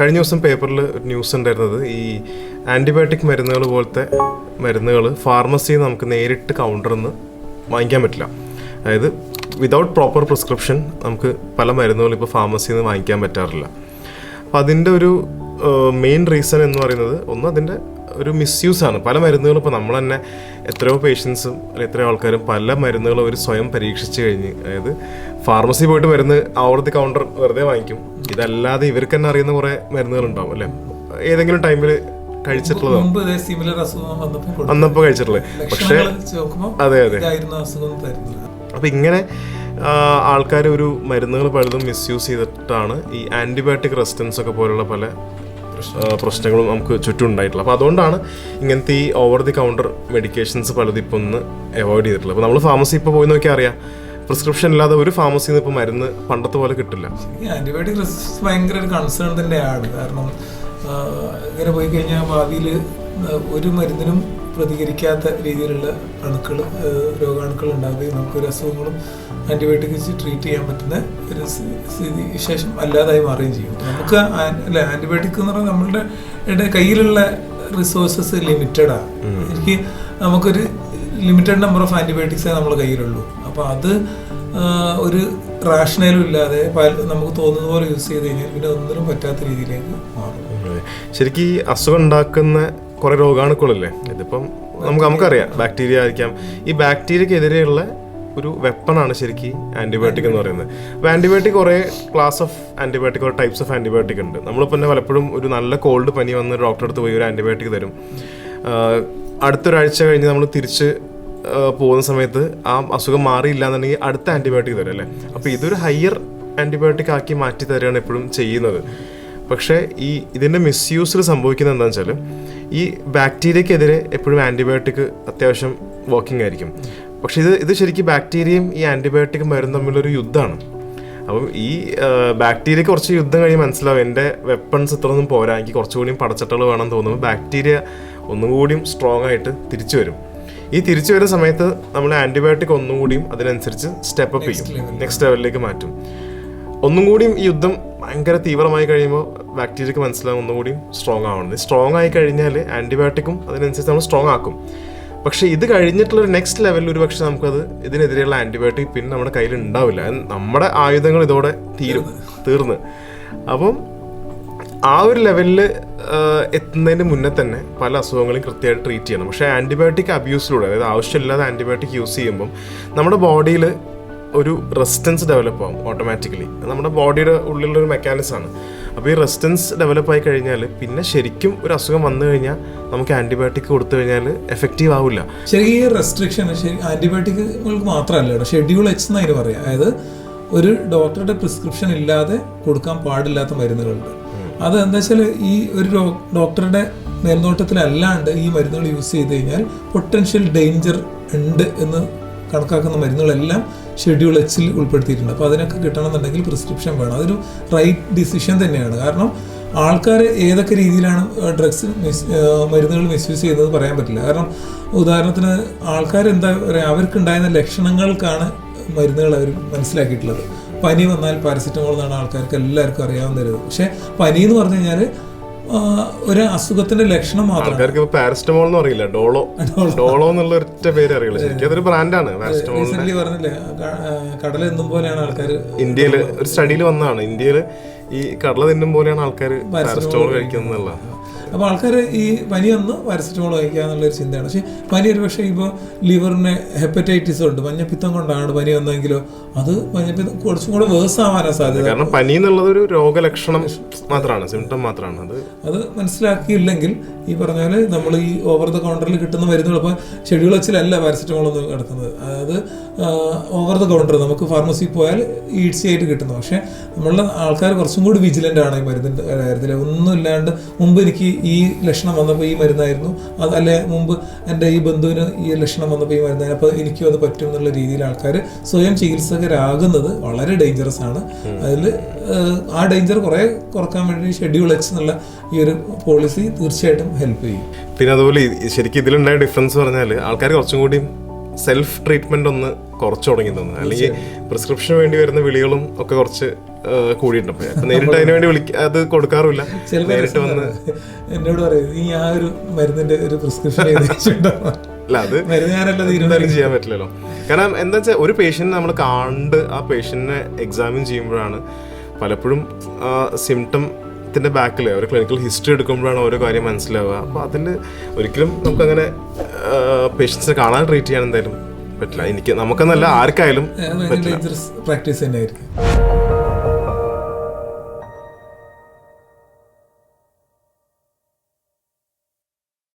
കഴിഞ്ഞ ദിവസം പേപ്പറിൽ ന്യൂസ് ഉണ്ടായിരുന്നത് ഈ ആന്റിബയോട്ടിക് മരുന്നുകൾ പോലത്തെ മരുന്നുകൾ ഫാർമസിയിൽ നമുക്ക് നേരിട്ട് കൗണ്ടറിൽ നിന്ന് വാങ്ങിക്കാൻ പറ്റില്ല. അതായത് വിതൗട്ട് പ്രോപ്പർ പ്രിസ്ക്രിപ്ഷൻ നമുക്ക് പല മരുന്നുകളും ഇപ്പോൾ ഫാർമസിയിൽ നിന്ന് വാങ്ങിക്കാൻ പറ്റാറില്ല. അപ്പോൾ അതിന്റെ ഒരു മെയിൻ റീസൺ എന്ന് പറയുന്നത് ഒന്ന് അതിന്റെ ഒരു മിസ്യൂസാണ് പല മരുന്നുകളും ഇപ്പോൾ നമ്മൾ തന്നെ എത്രയോ പേഷ്യൻസും എത്രയോ ആൾക്കാരും പല മരുന്നുകളും അവർ സ്വയം പരീക്ഷിച്ച് കഴിഞ്ഞ് അതായത് ഫാർമസി പോയിട്ട് മരുന്ന് ആവർത്തി കൗണ്ടർ വെറുതെ വാങ്ങിക്കും. ഇതല്ലാതെ ഇവർക്ക് തന്നെ അറിയുന്ന കുറേ മരുന്നുകൾ ഉണ്ടാവും അല്ലേ? ഏതെങ്കിലും ടൈമിൽ കഴിച്ചിട്ടുള്ളതോ? മുമ്പ് സിമിലർ അസുഖം വന്നപ്പോൾ കൊടുത്തു. അന്നപ്പോൾ കഴിച്ചിട്ടുള്ളത് പക്ഷേ അതെ അതെ. അപ്പം ഇങ്ങനെ ആൾക്കാർ ഒരു മരുന്നുകൾ പലതും മിസ്യൂസ് ചെയ്തിട്ടാണ് ഈ ആന്റിബയോട്ടിക് റെസിസ്റ്റൻസ് ഒക്കെ പോലുള്ള പല പ്രശ്നങ്ങളും നമുക്ക് ചുറ്റും ഉണ്ടായിട്ടുള്ളത് അപ്പോൾ അതുകൊണ്ടാണ് ഇങ്ങനത്തെ ഈ ഓവർ ദി കൗണ്ടർ മെഡിക്കേഷൻസ് പലതും ഇപ്പോൾ ഒന്ന് അവോയ്ഡ് ചെയ്തിട്ടുള്ളത്. അപ്പോൾ നമ്മൾ ഫാർമസി ഇപ്പോൾ പോയി നോക്കിയാൽ അറിയാം. പ്രിസ്ക്രിപ്ഷൻ ഇല്ലാതെ ഒരു ഫാർമസിയിൽ നിന്ന് ഇപ്പോൾ മരുന്ന് പണ്ടത്തെ പോലെ കിട്ടില്ല. ആന്റിബയോട്ടിക് റെസിസ്റ്റൻസ് ഭയങ്കര ഒരു കൺസേൺ തന്നെയാണ്. കാരണം ഇങ്ങനെ പോയി കഴിഞ്ഞാൽ ഭാവിയിൽ ഒരു മരുന്നിനും പ്രതികരിക്കാത്ത രീതിയിലുള്ള അണുക്കൾ രോഗാണുക്കൾ ഉണ്ടാവുകയും നമുക്കൊരു അസുഖങ്ങളും ആന്റിബയോട്ടിക് വെച്ച് ട്രീറ്റ് ചെയ്യാൻ പറ്റുന്ന ഒരു സ്ഥി- സ്ഥിതി വിശേഷം അല്ലാതായി മാറുകയും ചെയ്യും. നമുക്ക് അല്ല ആന്റിബയോട്ടിക് എന്ന് പറഞ്ഞാൽ നമ്മളുടെ കയ്യിലുള്ള റിസോഴ്സസ് ലിമിറ്റഡാണ് എനിക്ക് നമുക്കൊരു ലിമിറ്റഡ് നമ്പർ ഓഫ് ആന്റിബയോട്ടിക്സേ നമ്മുടെ കയ്യിലുള്ളൂ. അപ്പോൾ അത് ഒരു റാഷണലും ഇല്ലാതെ നമുക്ക് തോന്നുന്ന പോലെ യൂസ് ചെയ്ത് കഴിഞ്ഞാൽ പിന്നെ ഒന്നിനും പറ്റാത്ത രീതിയിലേക്ക് മാറും. ശരിക്കും ഈ അസുഖം ഉണ്ടാക്കുന്ന കുറെ രോഗാണുക്കളല്ലേ? ഇതിപ്പം നമുക്ക് നമുക്കറിയാം ബാക്ടീരിയ ആയിരിക്കാം. ഈ ബാക്ടീരിയക്കെതിരെയുള്ള ഒരു വെപ്പണാണ് ശരിക്കും ആന്റിബയോട്ടിക് എന്ന് പറയുന്നത്. അപ്പോൾ ആന്റിബയോട്ടിക് കുറേ ക്ലാസ് ഓഫ് ആന്റിബയോട്ടിക് കുറേ ടൈപ്സ് ഓഫ് ആന്റിബയോട്ടിക് ഉണ്ട്. നമ്മളിപ്പോൾ തന്നെ പലപ്പോഴും ഒരു നല്ല കോൾഡ് പനി വന്ന് ഡോക്ടറെ അടുത്ത് പോയി ഒരു ആന്റിബയോട്ടിക് തരും. അടുത്തൊരാഴ്ച കഴിഞ്ഞ് നമ്മൾ തിരിച്ച് പോകുന്ന സമയത്ത് ആ അസുഖം മാറിയില്ല എന്നുണ്ടെങ്കിൽ അടുത്ത ആന്റിബയോട്ടിക് തരും അല്ലേ? അപ്പോൾ ഇതൊരു ഹയർ ആന്റിബയോട്ടിക് ആക്കി മാറ്റി തരികയാണ് എപ്പോഴും ചെയ്യുന്നത്. പക്ഷേ ഈ ഇതിന്റെ മിസ്യൂസിൽ സംഭവിക്കുന്നത് എന്താണെന്ന് വെച്ചാൽ ഈ ബാക്ടീരിയക്കെതിരെ എപ്പോഴും ആന്റിബയോട്ടിക് അത്യാവശ്യം വർക്കിംഗ് ആയിരിക്കും. പക്ഷെ ഇത് ഇത് ശരിക്കും ബാക്ടീരിയയും ഈ ആന്റിബയോട്ടിക് മരുന്നും തമ്മിലൊരു യുദ്ധമാണ്. അപ്പം ഈ ബാക്ടീരിയ കുറച്ച് യുദ്ധം കഴിഞ്ഞ് മനസ്സിലാവും എന്റെ വെപ്പൺസ് ഇത്രയൊന്നും പോരാ എനിക്ക് കുറച്ചുകൂടിയും പടച്ചട്ടകൾ വേണം തോന്നുമ്പോൾ ബാക്ടീരിയ ഒന്നും കൂടിയും സ്ട്രോങ് ആയിട്ട് തിരിച്ചു വരും. ഈ തിരിച്ചു വരുന്ന സമയത്ത് നമ്മൾ ആന്റിബയോട്ടിക് ഒന്നും കൂടിയും അതിനനുസരിച്ച് സ്റ്റെപ്പ് അപ്പ് ചെയ്യും. നെക്സ്റ്റ് ലെവലിലേക്ക് മാറ്റും. ഒന്നും കൂടിയും ഈ യുദ്ധം ഭയങ്കര തീവ്രമായി കഴിയുമ്പോൾ ബാക്ടീരിയക്ക് മനസ്സിലാവും ഒന്നുകൂടി സ്ട്രോങ് ആവണം സ്ട്രോങ് ആയി കഴിഞ്ഞാൽ ആന്റിബയോട്ടിക്കും അതിനനുസരിച്ച് നമ്മൾ സ്ട്രോങ് ആക്കും. പക്ഷേ ഇത് കഴിഞ്ഞിട്ടുള്ള ഒരു നെക്സ്റ്റ് ലെവലിൽ ഒരു പക്ഷേ നമുക്കത് ഇതിനെതിരെയുള്ള ആന്റിബയോട്ടിക് പിന്നെ നമ്മുടെ കയ്യിൽ ഉണ്ടാവില്ല. നമ്മുടെ ആയുധങ്ങൾ ഇതോടെ തീരും തീർന്ന്. അപ്പം ആ ഒരു ലെവലിൽ എത്തുന്നതിന് മുന്നേ തന്നെ പല അസുഖങ്ങളും കൃത്യമായിട്ട് ട്രീറ്റ് ചെയ്യണം. പക്ഷേ ആന്റിബയോട്ടിക് അബ്യൂസിലൂടെ അതായത് ആവശ്യമില്ലാതെ ആന്റിബയോട്ടിക് യൂസ് ചെയ്യുമ്പം നമ്മുടെ ബോഡിയിൽ ഒരു റെസിസ്റ്റൻസ് ഡെവലപ്പ് ആവും ഓട്ടോമാറ്റിക്കലി നമ്മുടെ ബോഡിയുടെ ഉള്ളിലുള്ള ഒരു മെക്കാനിസം ആണ്. അപ്പോൾ ഈ റെസിസ്റ്റൻസ് ഡെവലപ്പ് ആയി കഴിഞ്ഞാൽ പിന്നെ ശരിക്കും ഒരു അസുഖം വന്നു കഴിഞ്ഞാൽ നമുക്ക് ആന്റിബയോട്ടിക് കൊടുത്തു കഴിഞ്ഞാൽ എഫക്റ്റീവ് ആവില്ല. ഈ റെസ്ട്രിക്ഷൻ ആന്റിബയോട്ടിക്കുകൾക്ക് ആന്റിബയോട്ടിക്കുകൾക്ക് മാത്രമല്ല കേട്ടോ ഷെഡ്യൂൾ എച്ച് എന്ന് അതിന് പറയാം. അതായത് ഒരു ഡോക്ടറുടെ പ്രിസ്ക്രിപ്ഷൻ ഇല്ലാതെ കൊടുക്കാൻ പാടില്ലാത്ത മരുന്നുകളുണ്ട്. അത് എന്താ വെച്ചാൽ ഈ ഒരു ഡോക്ടറുടെ മേൽനോട്ടത്തിലല്ലാണ്ട് ഈ മരുന്നുകൾ യൂസ് ചെയ്ത് കഴിഞ്ഞാൽ പൊട്ടൻഷ്യൽ ഡേഞ്ചർ ഉണ്ട് എന്ന് കണക്കാക്കുന്ന മരുന്നുകളെല്ലാം ഷെഡ്യൂൾ എച്ചിൽ ഉൾപ്പെടുത്തിയിട്ടുണ്ട്. അപ്പോൾ അതിനൊക്കെ കിട്ടണമെന്നുണ്ടെങ്കിൽ പ്രിസ്ക്രിപ്ഷൻ വേണം. അതൊരു റൈറ്റ് ഡിസിഷൻ തന്നെയാണ്. കാരണം ആൾക്കാർ ഏതൊക്കെ രീതിയിലാണ് ഡ്രഗ്സ് മിസ് മരുന്നുകൾ മിസ്യൂസ് ചെയ്യുന്നത് പറയാൻ പറ്റില്ല. കാരണം ഉദാഹരണത്തിന് ആൾക്കാർ എന്താ പറയുക അവർക്കുണ്ടായിരുന്ന ലക്ഷണങ്ങൾക്കാണ് മരുന്നുകൾ അവർ മനസ്സിലാക്കിയിട്ടുള്ളത്. പനി വന്നാൽ പാരസെറ്റമോൾ എന്നാണ് ആൾക്കാർക്ക് എല്ലാവർക്കും അറിയാവുന്നത് പക്ഷേ പനി എന്ന് പറഞ്ഞു കഴിഞ്ഞാൽ ഒരു അസുഖത്തിന്റെ ലക്ഷണം മാത്രം. ആൾക്കാർക്ക് പാരസ്റ്റമോൾ എന്ന് അറിയില്ല ഡോളോ. ഡോളോ. എന്നുള്ള ഒറ്റ പേര് അറിയില്ല. ശരിക്കും അതൊരു ബ്രാൻഡാണ് പാരസ്റ്റമോൾ പറഞ്ഞില്ലേ എന്നും പോലെയാണ് ആൾക്കാർ ഇന്ത്യയിൽ ഒരു സ്റ്റഡിയിൽ വന്നതാണ്. ഇന്ത്യയിൽ ഈ കടല തിന്നും പോലെയാണ് ആൾക്കാർ പാരസ്റ്റമോൾ കഴിക്കുന്നത് അപ്പോൾ ആൾക്കാർ ഈ പനി വന്ന് പാരസെറ്റമോൾ കഴിക്കുക എന്നുള്ളൊരു ചിന്തയാണ്. പക്ഷേ പനി ഒരു പക്ഷേ ഇപ്പോൾ ലിവറിന് ഹെപ്പറ്റൈറ്റിസ് ഉണ്ട്. മഞ്ഞപ്പിത്തം കൊണ്ടാണ് പനി വന്നതെങ്കിലോ അത് മഞ്ഞപ്പിത്തം കുറച്ചും കൂടെ വേഴ്സ് ആവാനാണ് സാധ്യത. കാരണം പനി എന്നുള്ളത് ഒരു രോഗലക്ഷണം മാത്രമാണ് സിംറ്റം മാത്രമാണ്. അത് അത് മനസ്സിലാക്കിയില്ലെങ്കിൽ ഈ പറഞ്ഞാൽ പോലെ നമ്മൾ ഈ ഓവർ ദ കൗണ്ടറിൽ കിട്ടുന്ന മരുന്നുകൾ ഇപ്പോൾ ഷെഡ്യൂൾ വെച്ചിലല്ല പാരസെറ്റമോൾ ഒന്നും കിടക്കുന്നത് അതായത് ഓവർ ദ കൗണ്ടർ നമുക്ക് ഫാർമസിയിൽ പോയാൽ ഈസി ആയിട്ട് കിട്ടുന്നു. പക്ഷേ നമ്മളുടെ ആൾക്കാർ കുറച്ചും കൂടി വിജിലന്റ് ആണ് ഈ മരുന്നിന്റെ കാര്യത്തിൽ. ഒന്നുമില്ലാണ്ട് മുമ്പ് എനിക്ക് ഈ ലക്ഷണം വന്നപ്പോൾ ഈ മരുന്നായിരുന്നു. അതല്ലേ മുമ്പ് എന്റെ ഈ ബന്ധുവിന് ഈ ലക്ഷണം വന്നപ്പോൾ ഈ മരുന്നായിരുന്നു അപ്പോൾ എനിക്കും അത് പറ്റും എന്നുള്ള രീതിയിൽ ആൾക്കാർ സ്വയം ചികിത്സകരാകുന്നത് വളരെ ഡേഞ്ചറസ് ആണ്. അതിൽ ആ ഡേഞ്ചർ കുറേ കുറയ്ക്കാൻ വേണ്ടി ഷെഡ്യൂൾ എക്സ് എന്നുള്ള ഈ ഒരു പോളിസി തീർച്ചയായിട്ടും ഹെൽപ്പ് ചെയ്യും. പിന്നെ അതുപോലെ ഈ- ശരിക്കും ഇതിലുണ്ടായ ഡിഫറൻസ് പറഞ്ഞാൽ ആൾക്കാർ കുറച്ചും കൂടി സെൽഫ് ട്രീറ്റ്മെന്റ് ഒന്ന് കുറച്ച് തുടങ്ങി തോന്നുന്നത് അല്ലെങ്കിൽ പ്രിസ്ക്രിപ്ഷന് വേണ്ടി വരുന്ന വിളികളും ഒക്കെ കുറച്ച് കൂടിയിട്ടുണ്ട്. അപ്പൊ നേരിട്ട് അതിന് വേണ്ടി വിളിക്ക അത് കൊടുക്കാറില്ല. നേരിട്ട് വന്ന് എന്നോട് പറയും നീ ആ ഒരു മരുന്നിന്റെ ഒരു പ്രിസ്ക്രിപ്ഷൻ അല്ല അത് എന്തായാലും ചെയ്യാൻ പറ്റില്ലല്ലോ. കാരണം എന്താ വെച്ചാൽ ഒരു പേഷ്യന്റ് നമ്മൾ കണ്ട് ആ പേഷ്യന്റിനെ എക്സാമിൻ ചെയ്യുമ്പോഴാണ് പലപ്പോഴും സിംറ്റം ത്തിന്റെ ബാക്കിൽ ഒരു ക്ലിനിക്കൽ ഹിസ്റ്ററി എടുക്കുമ്പോഴാണ് ഓരോ കാര്യം മനസ്സിലാവുക. അപ്പോൾ അതിൽ ഒരിക്കലും നമുക്കങ്ങനെ പേഷ്യൻസിനെ കാണാൻ ട്രീറ്റ് ചെയ്യാൻ എന്തായാലും പറ്റില്ല. എനിക്ക് നമുക്കെന്നല്ല ആർക്കായാലും പ്രാക്ടീസ് പ്രാക്ടീസ് തന്നെയായിരിക്കും